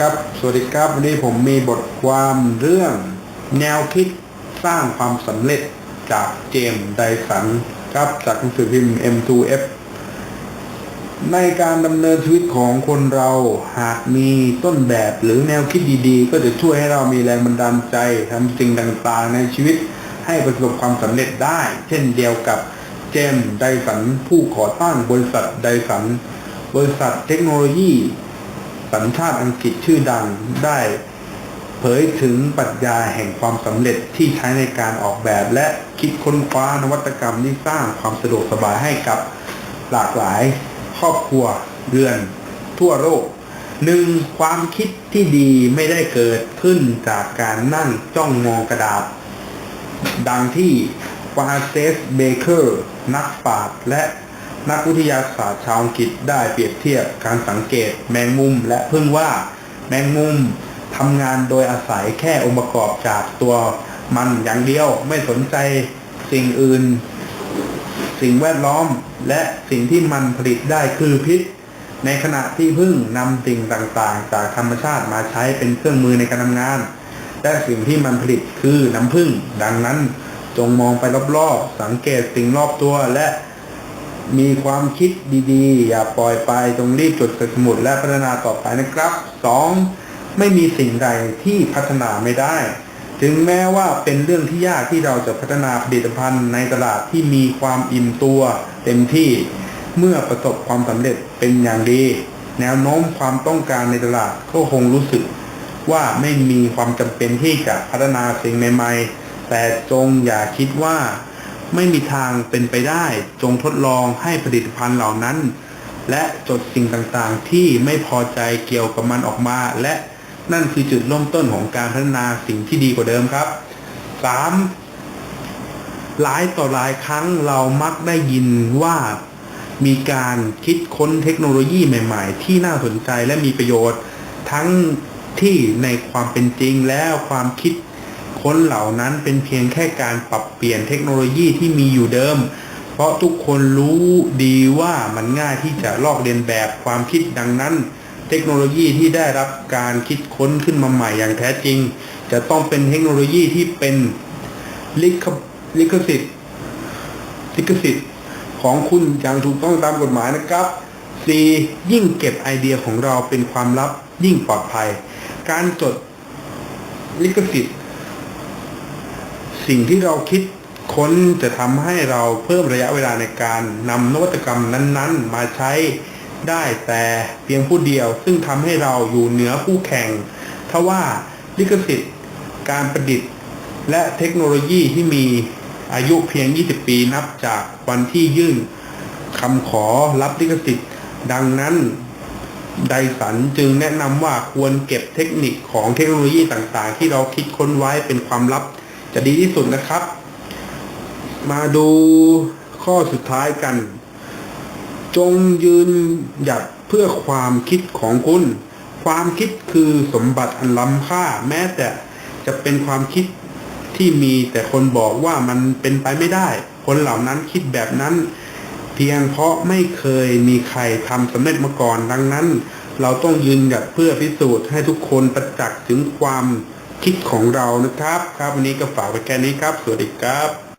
ครับ สวัสดีครับ วันนี้ผมมีบทความเรื่อง แนวคิดสร้างความสำเร็จจากเจมส์ไดสันครับจากหนังสือพิมพ์ M2F ในการดำเนินชีวิตของคนเราหากมีต้นแบบหรือแนวคิดดีๆ ก็จะช่วยให้เรามีแรงบันดาลใจทำสิ่งต่างๆ ในชีวิตให้ประสบความสำเร็จได้ เช่นเดียวกับเจมส์ไดสันผู้ก่อตั้งบริษัทไดสันบริษัทเทคโนโลยี สัญชาติอังกฤษชื่อดังได้เผยถึงปรัชญาแห่งความสำเร็จที่ใช้ในการออกแบบ และคิดค้นคว้านวัตกรรมที่สร้างความสะดวกสบายให้กับหลากหลายครอบครัวเรือน ทั่วโลกหนึ่งความคิดที่ดีไม่ได้เกิดขึ้นจากการนั่งจ้องมองกระดาษ ดังที่ฟาเซสเบเกอร์ นักปราชญ์และ นักวิทยาศาสตร์ชาวอังกฤษได้เปรียบเทียบการสังเกตแมงมุม และเพิ่งว่าแมงมุมทำงานโดยอาศัยแค่องค์ประกอบจากตัวมันอย่างเดียวไม่สนใจสิ่งอื่น สิ่งแวดล้อมและสิ่งที่มันผลิตได้คือพิษ ในขณะที่พึ่งนำสิ่งต่างๆ จากธรรมชาติมาใช้เป็นเครื่องมือในการทำงาน และสิ่งที่มันผลิตคือน้ำผึ้งดังนั้นจงมองไปรอบๆ สังเกตสิ่งรอบตัวและ มีความคิดดีๆ อย่าปล่อยไปจงรีบจดใส่สมุดและพัฒนาต่อไปนะครับ 2. ไม่มีสิ่งใดที่พัฒนาไม่ได้ ถึงแม้ว่าเป็นเรื่องที่ยากที่เราจะพัฒนาผลิตภัณฑ์ในตลาดที่มีความอิ่มตัวเต็มที่เมื่อประสบความสำเร็จเป็นอย่างดี แนวโน้มความต้องการในตลาดก็คงรู้สึกว่าไม่มีความจำเป็นที่จะพัฒนาสิ่งใหม่ ๆ แต่จงอย่าคิดว่า ไม่มีทางเป็นไปได้ จงทดลองให้ผลิตภัณฑ์เหล่านั้น และจดสิ่งต่างๆ ที่ไม่พอใจเกี่ยวกับมันออกมา และนั่นคือจุดเริ่มต้นของการพัฒนาสิ่งที่ดีกว่าเดิมครับ 3. หลายต่อหลายครั้งเรามักได้ยินว่ามีการคิดค้นเทคโนโลยีใหม่ ๆ ที่น่าสนใจและมีประโยชน์ ทั้งที่ในความเป็นจริงแล้วความคิด ค้นเหล่านั้นเป็นเพียงแค่การปรับเปลี่ยนเทคโนโลยีที่มีอยู่เดิม เพราะทุกคนรู้ดีว่ามันง่ายที่จะลอกเลียนแบบความคิดดังนั้น เทคโนโลยีที่ได้รับการคิดค้นขึ้นมาใหม่อย่างแท้จริง จะต้องเป็นเทคโนโลยีที่เป็นลิขลิขสิทธิ์ลิขสิทธิ์ของคุณอย่างถูกต้องตามกฎหมายนะครับ 4. ยิ่งเก็บไอเดียของเราเป็นความลับยิ่งปลอดภัย การจดลิขสิทธิ์ สิ่งที่เราคิดค้นจะทำให้เราเพิ่มระยะเวลาในการนำนวัตกรรมนั้นๆ มาใช้ได้แต่เพียงผู้เดียว ซึ่งทำให้เราอยู่เหนือผู้แข่งทว่าลิขสิทธิ์การประดิษฐ์ และเทคโนโลยีที่มีอายุเพียง 20 ปีนับจากวันที่ยื่นคำขอรับลิขสิทธิ์ ดังนั้นไดสันจึงแนะนำว่าควรเก็บเทคนิคของเทคโนโลยีต่างๆ ที่เราคิดค้นไว้เป็นความลับ จะดีที่สุดนะครับ มาดูข้อสุดท้ายกัน จงยืนหยัดเพื่อความคิดของคุณ ความคิดคือสมบัติอันล้ำค่า แม้แต่จะเป็นความคิดที่มีแต่คนบอกว่ามันเป็นไปไม่ได้ คนเหล่านั้นคิดแบบนั้น เพียงเพราะไม่เคยมีใครทำสำเร็จมาก่อนดังนั้น เราต้องยืนหยัดเพื่อพิสูจน์ให้ทุกคนประจักษ์ถึงความ คิดของเรานะครับ ครับวันนี้ก็ฝากไว้แค่นี้ครับ สวัสดีครับ